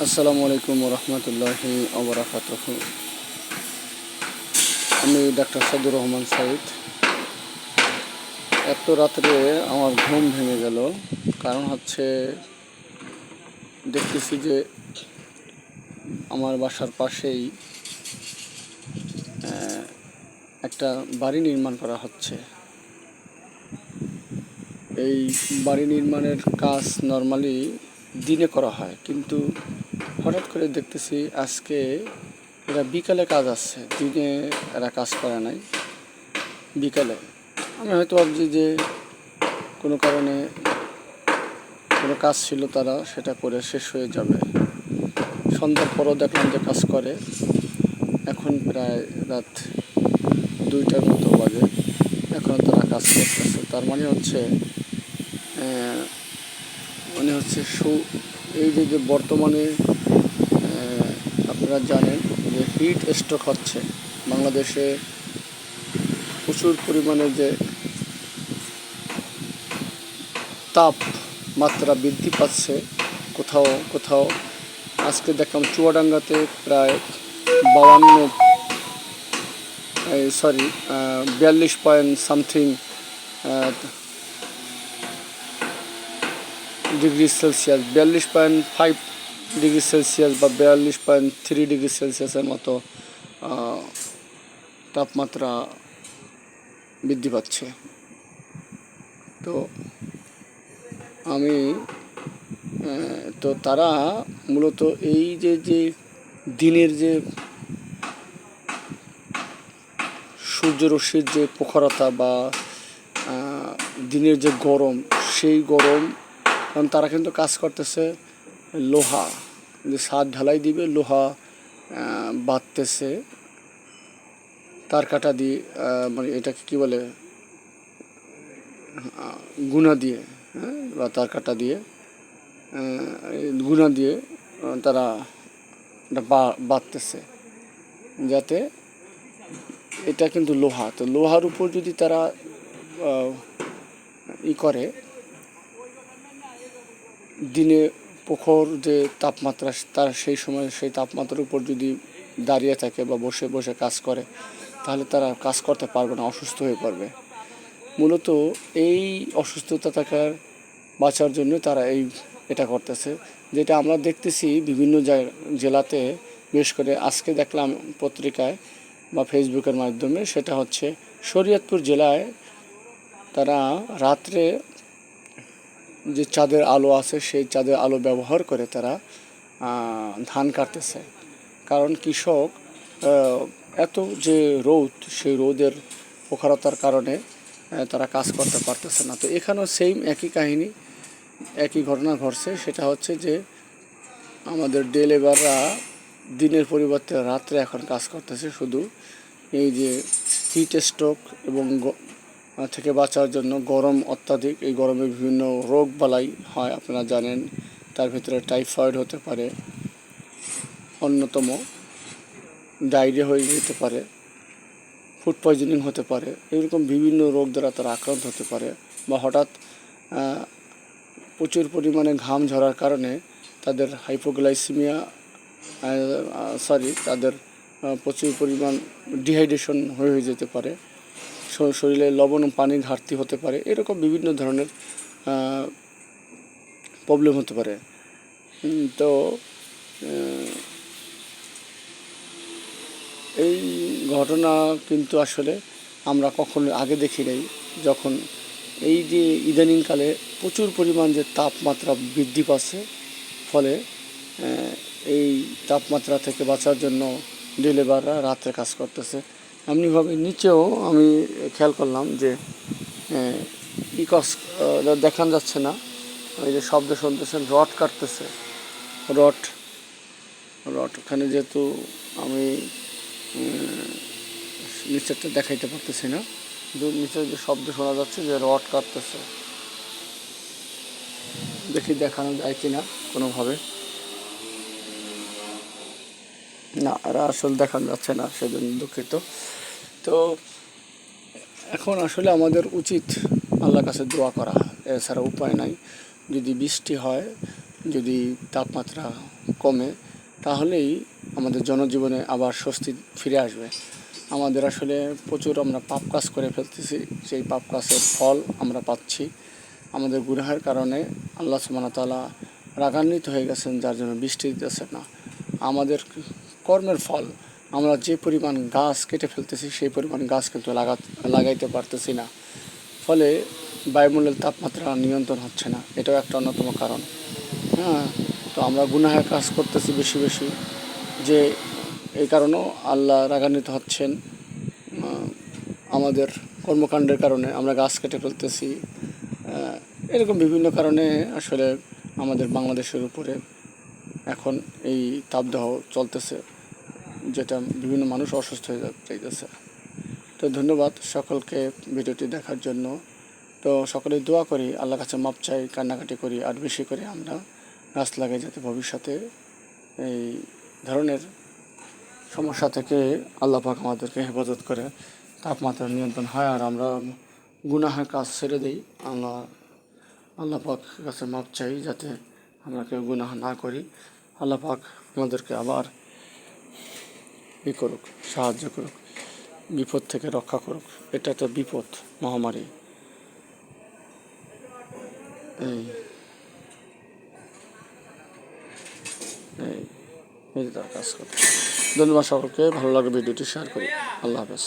আসসালামু আলাইকুম রহমতুল্লাহি অবরাকাত আমি ডাক্তার সাদুর রহমান সাইদ। এত রাত্রে আমার ঘুম ভেঙে গেল। কারণ হচ্ছে দেখতেছি যে আমার বাসার পাশেই একটা বাড়ি নির্মাণ করা হচ্ছে। এই বাড়ি নির্মাণের কাজ নর্মালি দিনে করা হয়, কিন্তু হঠাৎ করে দেখতেছি আজকে এরা বিকালে কাজ আসছে, দিনে এরা কাজ করে নাই। বিকালে। আমি হয়তো ভাবছি যে কোনো কারণে কোনো কাজ ছিল তারা, সেটা করে শেষ হয়ে যাবে। সন্ধ্যার পরও দেখলাম যে কাজ করে। এখন প্রায় রাত দুইটার মতো বাজে। এখন তারা কাজ করতেছে। তার মানে হচ্ছে মানে হচ্ছে সু, এই যে যে বর্তমানে আপনারা জানেন যে হিট স্ট্রোক হচ্ছে। বাংলাদেশে প্রচুর পরিমাণে যে তাপ মাত্রা বৃদ্ধি পাচ্ছে কোথাও কোথাও। আজকে দেখলাম চুয়াডাঙ্গাতে প্রায় বাউান্ন সরি বিয়াল্লিশ পয়েন্ট সামথিং ডিগ্রি সেলসিয়াস, বিয়াল্লিশ পয়েন্ট ফাইভ ডিগ্রি সেলসিয়াস বা বিয়াল্লিশ পয়েন্ট থ্রি ডিগ্রি সেলসিয়াসের মতো তাপমাত্রা বৃদ্ধি পাচ্ছে। তো আমি তো তারা মূলত এই যে যে দিনের যে সূর্যরশ্মির যে প্রখরতা বা দিনের যে গরম, সেই গরম কারণ তারা কিন্তু কাজ করতেছে লোহা, যে ছাদ ঢালাই দিবে, লোহা বাঁধতেছে, তার কাটা দিয়ে মানে এটাকে কি বলে গুনা দিয়ে হ্যাঁ বা তার কাটা দিয়ে গুনা দিয়ে তারা বাঁধতেছে, যাতে এটা কিন্তু লোহা। তো লোহার উপর যদি তারা ই করে দিনে প্রখর যে তাপমাত্রা, তার সেই সময় সেই তাপমাত্রার উপর যদি দাঁড়িয়ে থাকে বা বসে বসে কাজ করে, তাহলে তারা কাজ করতে পারবে না, অসুস্থ হয়ে পড়বে। মূলত এই অসুস্থতা থাকার, বাঁচার জন্য তারা এই, এটা করতেছে। যেটা আমরা দেখতেছি বিভিন্ন জেলাতে, বিশেষ করে আজকে দেখলাম পত্রিকায় বা ফেসবুকের মাধ্যমে, সেটা হচ্ছে শরীয়তপুর জেলায় তারা রাত্রে যে চাঁদের আলো আছে, সেই চাঁদের আলো ব্যবহার করে তারা ধান কাটতেছে। কারণ কৃষক এত যে রোদ, সেই রোদের প্রখরতার কারণে তারা কাজ করতে পারতেছে না। তো এখানেও সেম একই কাহিনী, একই ঘটনা ঘটছে। সেটা হচ্ছে যে, আমাদের ডে লেবাররা দিনের পরিবর্তে রাত্রে এখন কাজ করতেছে। শুধু এই যে হিট স্ট্রোক এবং থেকে বাঁচার জন্য গরম অত্যাধিক, এই গরমে বিভিন্ন রোগ বালাই হয়, আপনারা জানেন। তার ভিতরে টাইফয়েড হতে পারে, অন্যতম ডায়রিয়া হয়ে যেতে পারে, ফুড পয়জনিং হতে পারে, এরকম বিভিন্ন রোগ দ্বারা তারা আক্রান্ত হতে পারে বা হঠাৎ প্রচুর পরিমাণে ঘাম ঝরার কারণে তাদের হাইপোগ্লাইসিমিয়া সরি তাদের প্রচুর পরিমাণ ডিহাইড্রেশন হয়ে যেতে পারে। শরীরে লবণ ও পানির ঘাটতি হতে পারে, এরকম বিভিন্ন ধরনের প্রবলেম হতে পারে। তো এই ঘটনা কিন্তু আসলে আমরা কখনো আগে দেখি নাই। যখন এই যে ইদানিংকালে প্রচুর পরিমাণ যে তাপমাত্রা বৃদ্ধি পাচ্ছে, ফলে এই তাপমাত্রা থেকে বাঁচার জন্য ডেলিভাররা রাত্রে কাজ করতেছে। এমনিভাবে নিচেও আমি খেয়াল করলাম যে আহ, ই দেখান যাচ্ছে না। ওই যে শব্দ শুনতেছেন রড কাটতেছে। রড রড ওখানে যেহেতু আমি নিচেরটা দেখাইতে পারতেছি না। কিন্তু নিচের যে শব্দ শোনা যাচ্ছে যে রড কাটতেছে। দেখি দেখানো যায় কি না কোনোভাবে। না, আর আসল দেখানো যাচ্ছে না, সেজন্য দুঃখিত। তো এখন আসলে আমাদের উচিত আল্লাহর কাছে দোয়া করা, এছাড়া উপায় নাই। যদি বৃষ্টি হয়, যদি তাপমাত্রা কমে, তাহলেই আমাদের জনজীবনে আবার স্বস্তি ফিরে আসবে। আমাদের আসলে প্রচুর আমরা পাপ কাজ করে ফেলতেছি, সেই পাপ কাজের ফল আমরা পাচ্ছি। আমাদের গুনাহের কারণে আল্লাহ ওয়া তাআলা রাগান্বিত হয়ে গেছেন, যার জন্য বৃষ্টি দিতেছে না। আমাদের কর্মের ফল। আমরা যে পরিমাণ গাছ কেটে ফেলতেছি, সেই পরিমাণ গাছ কিন্তু লাগা লাগাইতে পারতেছি না। ফলে বায়ুমণ্ডলের তাপমাত্রা নিয়ন্ত্রণ হচ্ছে না। এটাও একটা অন্যতম কারণ। হ্যাঁ তো আমরা গুনাহের কাজ করতেছি বেশি বেশি। যে এই কারণেও আল্লাহ রাগান্বিত হচ্ছেন আমাদের কর্মকাণ্ডের কারণে। আমরা গাছ কেটে ফেলতেছি। এরকম বিভিন্ন কারণে আসলে আমাদের বাংলাদেশের উপরে এখন এই তাপদাহ চলতেছে, যেটা বিভিন্ন মানুষ অসুস্থ হয়ে যাইতেছে। তো ধন্যবাদ সকলকে ভিডিওটি দেখার জন্য। তো সকলে দোয়া করি আল্লাহ কাছে মাপ চাই, কান্নাকাটি করি, আর বেশি করে আমরা গাছ লাগাই যাতে ভবিষ্যতে এই ধরনের সমস্যা থেকে আল্লাহ পাক আমাদেরকে হেফাজত করে, তাপমাত্রা নিয়ন্ত্রণ হয়। আর আমরা গুনাহের কাজ ছেড়ে দিই। আল্লাহ আল্লাহ পাক কাছে মাপ চাই যাতে আমরা কেউ গুনাহ না করি, আল্লাহ পাক আমাদেরকে আবার ই করুক, সাহায্য করুক, বিপদ থেকে রক্ষা করুক। এটা তো বিপদ, মহামারী। এই এই কাজ করে ধন্যবাদ সকলকে, ভালো লাগে ভিডিওটি শেয়ার করি। আল্লাহ হাফেজ।